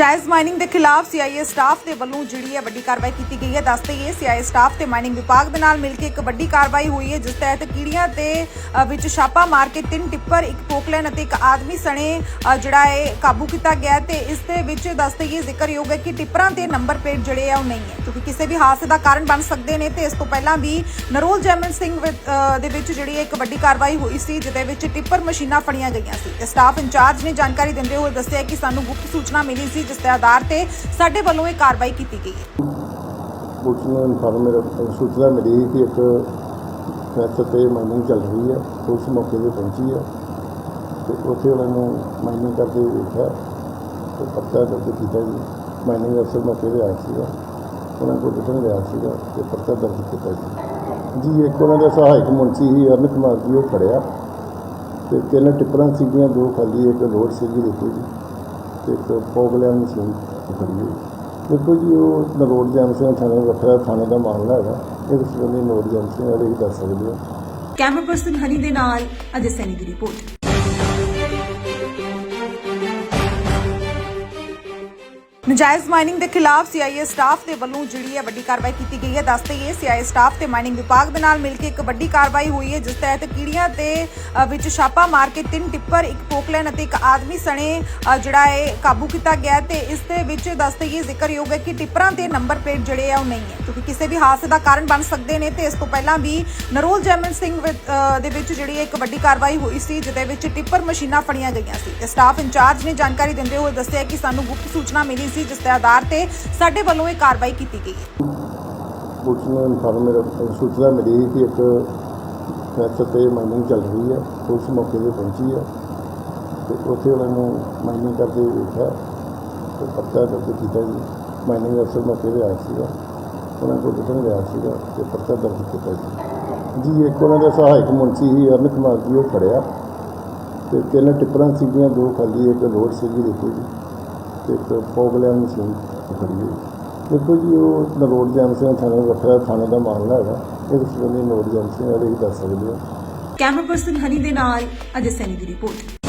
ਨਜਾਇਜ਼ ਮਾਈਨਿੰਗ ਦੇ ਖਿਲਾਫ ਸੀਆਈਏ ਸਟਾਫ ਦੇ ਵੱਲੋਂ ਜਿਹੜੀ ਹੈ ਵੱਡੀ ਕਾਰਵਾਈ ਕੀਤੀ ਗਈ ਹੈ। ਦੱਸਦੇ ਹੀ ਸੀਆਈਏ ਸਟਾਫ ਤੇ ਮਾਈਨਿੰਗ ਵਿਭਾਗ ਦੇ ਨਾਲ ਮਿਲ ਕੇ ਇੱਕ ਵੱਡੀ ਕਾਰਵਾਈ ਹੋਈ ਹੈ ਜਿਸ ਤਹਿਤ ਕੀੜੀਆਂ ਤੇ ਵਿੱਚ ਛਾਪਾ ਮਾਰ ਕੇ ਤਿੰਨ ਟਿੱਪਰ ਇੱਕ ਪੋਕਲੈਨ ਅਤੇ ਇੱਕ ਆਦਮੀ ਸਣੇ ਜਿਹੜਾ ਹੈ ਕਾਬੂ ਕੀਤਾ ਗਿਆ ਹੈ ਤੇ ਇਸ ਦੇ ਵਿੱਚ ਦੱਸਦੇ ਹੀ ਜ਼ਿਕਰਯੋਗ ਹੈ ਕਿ ਟਿੱਪਰਾਂ ਦੇ ਨੰਬਰ ਪਲੇਟ ਜਿਹੜੇ ਆ ਉਹ ਨਹੀਂ ਹੈ ਕਿਉਂਕਿ ਕਿਸੇ ਵੀ ਹਾਦਸੇ ਦਾ ਕਾਰਨ ਬਣ ਸਕਦੇ ਨੇ ਤੇ ਇਸ ਤੋਂ ਪਹਿਲਾਂ ਵੀ ਨਰੋਲ ਜੈਮਨ ਸਿੰਘ ਵਿੱਚ, ਦੇ ਵਿੱਚ ਜਿਹੜੀ ਹੈ ਇੱਕ ਵੱਡੀ ਕਾਰਵਾਈ ਹੋਈ ਸੀ ਜਿਹਦੇ ਵਿੱਚ ਟਿੱਪਰ ਮਸ਼ੀਨਾਂ ਫੜੀਆਂ ਗਈਆਂ ਸੀ। ਤੇ ਸਟਾਫ ਇੰਚਾਰਜ ਨੇ ਜਾਣਕਾਰੀ ਦਿੰਦੇ ਹੋਏ ਦੱਸਿਆ ਕਿ ਸਾਨੂੰ ਗੁਪਤ ਸੂਚਨਾ ਮਿਲੀ ਸੀ ਜਿਸ ਦੇ ਆਧਾਰ ਤੇ ਸਾਡੇ ਵੱਲੋਂ ਇਹ ਕਾਰਵਾਈ ਕੀਤੀ ਗਈ ਹੈ। ਪੁਲਿਸ ਨੂੰ ਇਨਫਾਰਮੇਸ਼ਨ ਸੂਚਨਾ ਮਿਲੀ ਕਿ ਇੱਕ ਫੈਕਟਰੀ ਤੇ ਮਾਈਨਿੰਗ ਚੱਲ ਰਹੀ ਹੈ। ਪੁਲਿਸ ਮੌਕੇ ਤੇ ਪਹੁੰਚੀ ਹੈ। ਤੇ ਉੱਥੇ ਉਹਨਾਂ ਨੂੰ ਮਾਈਨਿੰਗ ਕਰਦੇ ਵੇਖਿਆ ਤੇ ਪਰਚਾ ਦਰਜ ਕੀਤਾ ਜੀ। ਮਾਈਨਿੰਗ ਅਫਸਰ ਮੌਕੇ ਤੇ ਆਇਆ ਸੀਗਾ। ਉਹਨਾਂ ਕੋਲ ਰਿਟਨ ਲਿਆ ਸੀਗਾ ਤੇ ਪਰਚਾ ਦਰਜ ਕੀਤਾ ਜੀ। ਜੀ, ਇੱਕ ਉਹਨਾਂ ਦਾ ਸਹਾਇਕ ਮੁਨਸੀ ਸੀ ਅਰਨ ਕੁਮਾਰ ਜੀ, ਉਹ ਫੜਿਆ। ਤੇ ਤਿੰਨ ਟਿੱਪਰਾਂ ਸੀਗੀਆਂ, ਦੋ ਖਾਲੀ, ਇੱਕ ਲੋਡ ਸੀਗੀ ਦੇਖੋ ਜੀ। ਤੇ ਇੱਕ ਪੋਗਲਿਆਂ ਮਸ਼ੀਨ ਫੜੀ ਹੋਈ ਦੇਖੋ ਜੀ, ਉਹ ਨਰੋਡ ਜੈਮ ਸਿੰਘ ਥਾਣੇ, ਵੱਖਰਾ ਥਾਣੇ ਦਾ ਮਾਮਲਾ ਹੈਗਾ। ਇਹਦੇ ਸੰਬੰਧੀ ਨਰੋਡ ਜੈਮ ਸਿੰਘ ਵਾਲੇ ਹੀ ਦੱਸ ਸਕਦੇ ਹੋ। ਕੈਮਰਾ ਪਰਸਨ ਹਨੀ ਦੇ ਨਾਲ ਅਜੇ ਸੈਨੀ ਦੀ ਰਿਪੋਰਟ। ਨਜਾਇਜ਼ ਮਾਈਨਿੰਗ ਦੇ ਖਿਲਾਫ ਸੀਆਈਏ ਸਟਾਫ ਦੇ ਵੱਲੋਂ ਜਿਹੜੀ ਹੈ ਵੱਡੀ ਕਾਰਵਾਈ ਕੀਤੀ ਗਈ ਹੈ। ਦੱਸਦੇ ਹੀ ਸੀਆਈਏ ਸਟਾਫ ਤੇ ਮਾਈਨਿੰਗ ਵਿਭਾਗ ਦੇ ਨਾਲ ਮਿਲ ਕੇ ਇੱਕ ਵੱਡੀ ਕਾਰਵਾਈ ਹੋਈ ਹੈ, ਜਿਸ ਤਹਿਤ ਕੀੜੀਆਂ ਤੇ ਵਿੱਚ ਛਾਪਾ ਮਾਰ ਕੇ ਤਿੰਨ ਟਿੱਪਰ, ਇੱਕ ਪੋਕਲੈਨ ਅਤੇ ਇੱਕ ਆਦਮੀ ਸਣੇ ਜਿਹੜਾ ਹੈ ਕਾਬੂ ਕੀਤਾ ਗਿਆ ਹੈ ਤੇ ਇਸ ਦੇ ਵਿੱਚ ਦੱਸਦੇ ਹੀ ਜ਼ਿਕਰਯੋਗ ਹੈ ਕਿ ਟਿੱਪਰਾਂ 'ਤੇ ਨੰਬਰ ਪਲੇਟ ਜਿਹੜੇ ਆ ਉਹ ਨਹੀਂ ਹੈ, ਕਿਉਂਕਿ ਕਿਸੇ ਵੀ ਹਾਦਸੇ ਦਾ ਕਾਰਨ ਬਣ ਸਕਦੇ ਨੇ ਤੇ ਇਸ ਤੋਂ ਪਹਿਲਾਂ ਵੀ ਨਰੋਲ ਜੈਮਨ ਸਿੰਘ ਦੇ ਵਿੱਚ ਜਿਹੜੀ ਹੈ ਇੱਕ ਵੱਡੀ ਕਾਰਵਾਈ ਹੋਈ ਸੀ, ਜਿਹਦੇ ਵਿੱਚ ਟਿੱਪਰ ਮਸ਼ੀਨਾਂ ਫੜੀਆਂ ਗਈਆਂ ਸੀ ਤੇ ਸਟਾਫ ਇੰਚਾਰਜ ਨੇ ਜਾਣਕਾਰੀ ਦਿੰਦੇ ਹੋਏ ਦੱਸਿਆ ਕਿ ਸਾਨੂੰ ਗੁਪਤ ਸੂਚਨਾ ਮਿਲੀ ਸੀ ਜਿਸ ਦੇ ਆਧਾਰ ਤੇ ਸਾਡੇ ਵੱਲੋਂ ਇਹ ਕਾਰਵਾਈ ਕੀਤੀ ਗਈ ਹੈ। ਪੁਲਿਸ ਨੂੰ ਇਨਫਾਰਮੇਸ਼ਨ ਸੂਚਨਾ ਮਿਲੀ ਕਿ ਇੱਕ ਫੈਕਟਰੀ ਤੇ ਮਾਈਨਿੰਗ ਚੱਲ ਰਹੀ ਹੈ। ਪੁਲਿਸ ਮੌਕੇ ਤੇ ਪਹੁੰਚੀ ਹੈ ਤੇ ਉੱਥੇ ਉਹਨਾਂ ਨੂੰ ਮਾਈਨਿੰਗ ਕਰਦੇ ਵੇਖਿਆ ਤੇ ਪਰਚਾ ਦਰਜ ਕੀਤਾ ਜੀ। ਮਾਈਨਿੰਗ ਅਫਸਰ ਮੌਕੇ ਤੇ ਆਇਆ ਸੀਗਾ। ਉਹਨਾਂ ਕੋਲ ਰਿਟਨ ਲਿਆ ਸੀਗਾ ਤੇ ਪਰਚਾ ਦਰਜ ਕੀਤਾ ਜੀ। ਜੀ, ਇੱਕ ਉਹਨਾਂ ਦਾ ਸਹਾਇਕ ਮੁਨਸੀ ਸੀ ਅਰਨ ਕੁਮਾਰ ਜੀ, ਉਹ ਫੜਿਆ ਤੇ ਤਿੰਨ ਟਿੱਪਰਾਂ ਸੀਗੀਆਂ, ਦੋ ਖਾਲੀ, ਇੱਕ ਲੋਡ ਸੀਗੀ ਦੇਖੋ ਜੀ। ਇੱਕ ਪੋਗਲਿਆਂ ਮਸ਼ੀਨ ਫੜੀ ਦੇਖੋ ਜੀ, ਉਹ ਨਰੋਡ ਜੈਮ ਸਿੰਘ ਥਾਣੇ ਵੱਖਰਾ ਥਾਣੇ ਦਾ ਮਾਮਲਾ ਹੈਗਾ। ਇਹਦੇ ਸੰਬੰਧੀ ਨਰੋਡ ਜੈਮ ਸਿੰਘ ਹੀ ਦੱਸ ਸਕਦੇ ਹੋ ਕੈਮਰਾ ਪਰਸਨ ਹਨੀ ਦੇ ਨਾਲ ਅਜੇ ਸੈਨੀ ਦੀ ਰਿਪੋਰਟ।